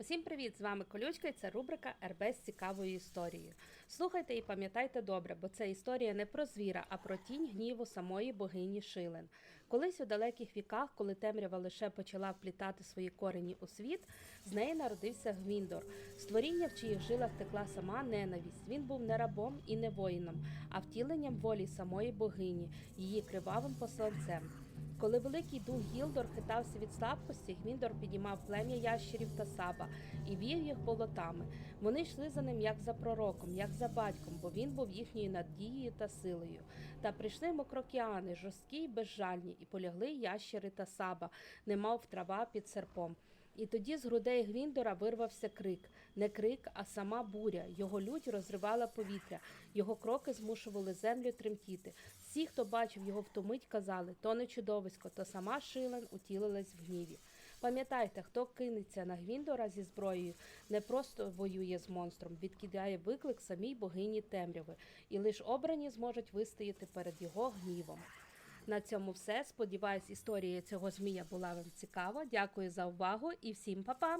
Усім привіт! З вами Колючка і це рубрика РБ з цікавою історією. Слухайте і пам'ятайте добре, бо це історія не про звіра, а про тінь гніву самої богині Шилен. Колись у далеких віках, коли темрява лише почала вплітати свої корені у світ, з неї народився Гвіндор, створіння, в чиїх жилах текла сама ненависть. Він був не рабом і не воїном, а втіленням волі самої богині, її кривавим посланцем. Коли великий дух Гілдор хитався від слабкості, Гвіндор підіймав плем'я ящерів та саба і вів їх болотами. Вони йшли за ним як за пророком, як за батьком, бо він був їхньою надією та силою. Та прийшли мокрокіани, жорсткі й безжальні, і полягли ящери та саба, немов трава під серпом. І тоді з грудей Гвіндора вирвався крик. Не крик, а сама буря. Його лють розривала повітря, його кроки змушували землю тремтіти. Всі, хто бачив його в ту мить, казали, то не чудовисько, то сама Шилен утілилась в гніві. Пам'ятайте, хто кинеться на Гвіндора зі зброєю, не просто воює з монстром, відкидає виклик самій богині темряви, і лише обрані зможуть вистояти перед його гнівом. На цьому все. Сподіваюсь, історія цього змія була вам цікава. Дякую за увагу і всім па-па!